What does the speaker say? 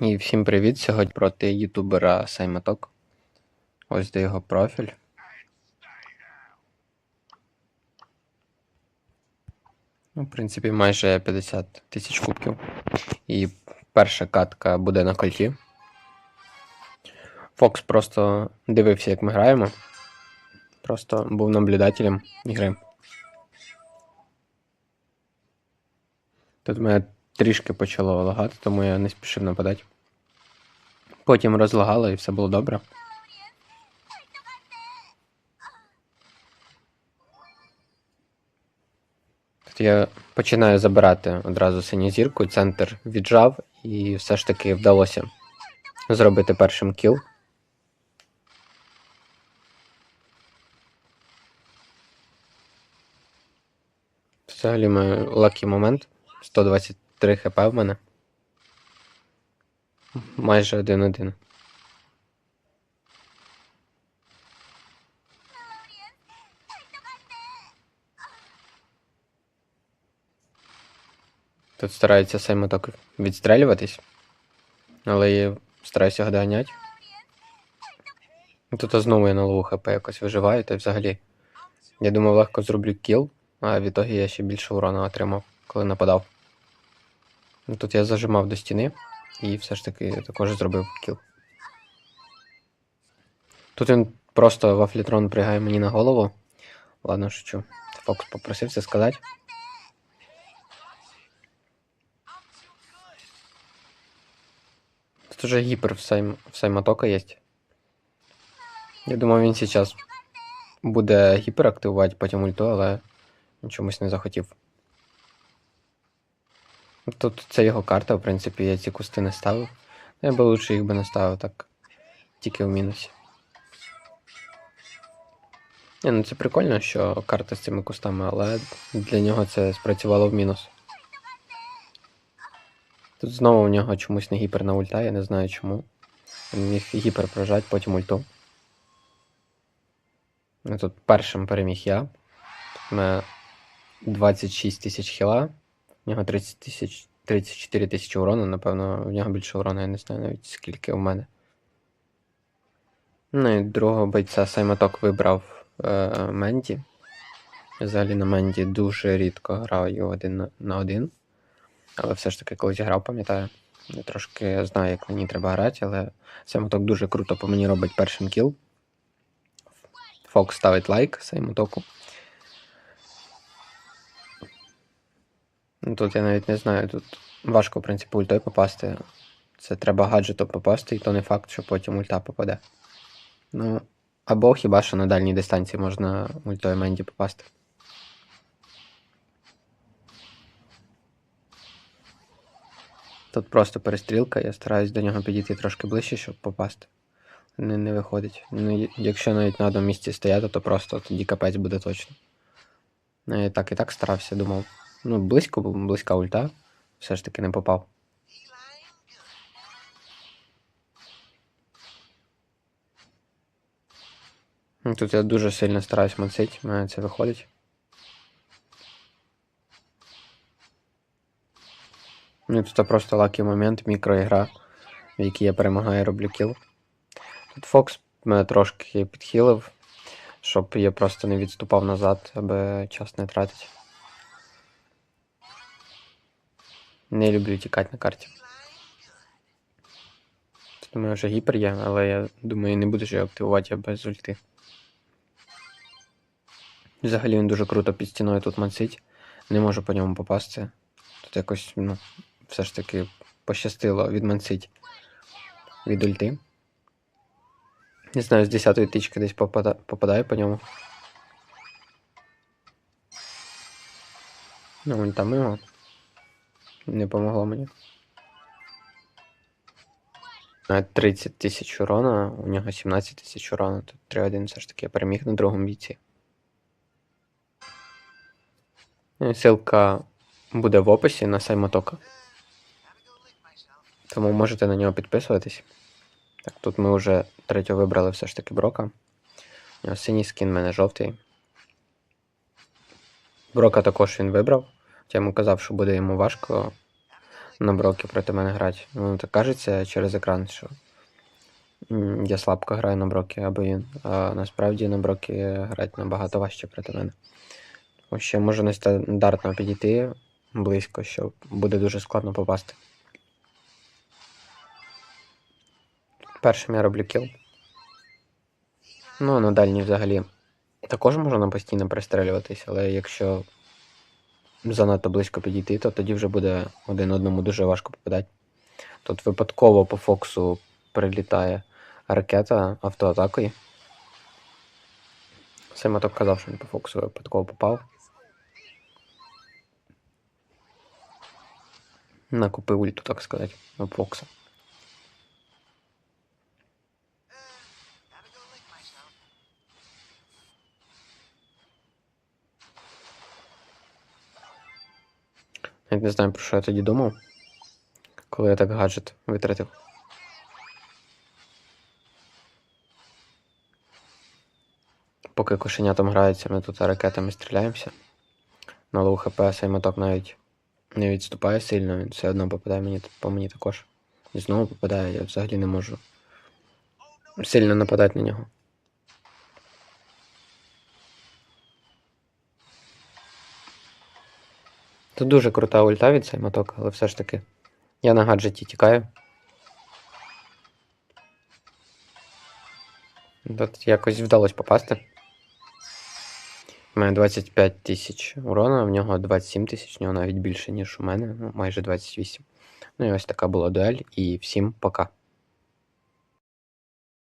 І всім привіт! Сьогодні проти ютубера Сайматок. Ось де його профіль. Ну, в принципі, майже 50 тисяч кубків. І перша катка буде на кольті. Фокс просто дивився, як ми граємо. Просто був наблюдателем ігри. Тут мене трішки почало лагати, тому я не спішив нападати. Потім розлагало і все було добре. Тут я починаю забирати одразу синю зірку, центр віджав, і все ж таки вдалося зробити першим кіл. Взагалі маю лакі момент. 123 хп в мене. Майже один-один. Тут старається Саймоток відстрелюватись, але я стараюся його доганяти. Тут знову я на лову хп якось виживаю, та взагалі. Я думав, легко зроблю кіл, а в ітогі я ще більше урона отримав, коли нападав. Ну, Тут я зажимав до стіни і все ж таки також зробив кіл. Тут він просто вафлітрон пригає мені на голову. Ладно, шучу. Фокус попросився сказати. Тут уже гіпер в, сайм... в Сайматока є. Я думав, він зараз буде гіпер активувати потім ульту, але чомусь не захотів. Тут це його карта, в принципі, я ці кусти не ставив. Я би лучше їх би не ставив так. Тільки в мінусі. Ні, ну це прикольно, що карта з цими кустами, але для нього це спрацювало в мінус. Тут знову у нього чомусь не гіперна ульта, я не знаю чому. Він міг гіпер прожати, потім ульту. Ну, Тут першим переміг я. Тут у мене 26 тисяч хіла. У нього 30 тисяч 34 тисячі урону, напевно, в нього більше урону, я не знаю навіть скільки у мене. Ну і другого бойця Сайматок вибрав е, Менді. Взагалі на Менді дуже рідко граю один на, на один. Але все ж таки, колись грав, пам'ятаю. Я трошки знаю, як мені треба грати, але Сайматок дуже круто по мені робить першим кіл. Фокс ставить лайк Сайматоку. Ну, Тут я навіть не знаю, тут важко, в принципі, ультою попасти. Це треба гаджетом попасти, і то не факт, що потім ульта попаде. Ну, або хіба що на дальній дистанції можна ультою Менді попасти. Тут просто перестрілка, я стараюсь до нього підійти трошки ближче, щоб попасти. Не, не виходить. Ну, якщо навіть на одному місці стояти, то просто тоді капець буде точно. Ну, я так і так старався, думав. Ну, близько близька ульта. Все ж таки не попав. Ну, Тут я дуже сильно стараюсь мансить, в мене це виходить. Ну, тут просто лакі момент, мікроігра, в якій я перемагаю, роблю кіл. Тут Фокс мене трошки підхилив, щоб я просто не відступав назад, аби час не тратити. Не люблю тікати на карті. У мене вже гіпер є, але я думаю, не буду ж його активувати я без ульти. Взагалі він дуже круто під стіною тут мансить. Не можу по ньому попасти. Тут якось, ну, все ж таки пощастило відмансить від ульти. Не знаю, з 10-ї тички десь попада... попадаю по ньому. Ну, ульта мимо. Не помогло мені. А, 30 тисяч урона, у нього 17 тисяч урона, тут 3-1 все ж таки я переміг на другому бійці. Ну, і Ссылка буде в описі на Саймотока. Тому можете на нього підписуватись. Так, тут ми вже третього вибрали все ж таки Брока. У нього синій скін, в мене жовтий. Брока також він вибрав. Я йому казав, що буде йому важко на брокі проти мене грати. Ну, так кажеться через екран, що я слабко граю на брокі або він. А насправді на брокі грати набагато важче проти мене. Тому що можу нестандартно підійти близько, що буде дуже складно попасти. Першим я роблю кіл. Ну, на дальній взагалі також можна постійно пристрелюватись, але якщо занадто близько підійти, то тоді вже буде один одному дуже важко попадати. Тут випадково по Фоксу прилітає ракета автоатакою. Сематок казав, що він по Фоксу випадково попав. Накупив ульту, так сказати, на Фокса. Навіть не знаю, про що я тоді думав, коли я так гаджет витратив. Поки кошеня там грається, ми тут ракетами стріляємося. На лоу хп сеймоток навіть не відступає сильно, він все одно попадає мені, по мені також. І знову попадає, я взагалі не можу сильно нападати на нього. Тут дуже крута ульта від сеймоток, але все ж таки. Я на гаджеті тікаю. Тут якось вдалося попасти. У мене 25 тисяч урона, в нього 27 тисяч, в нього навіть більше, ніж у мене, ну майже 28. Ну і ось така була дуель, і всім пока.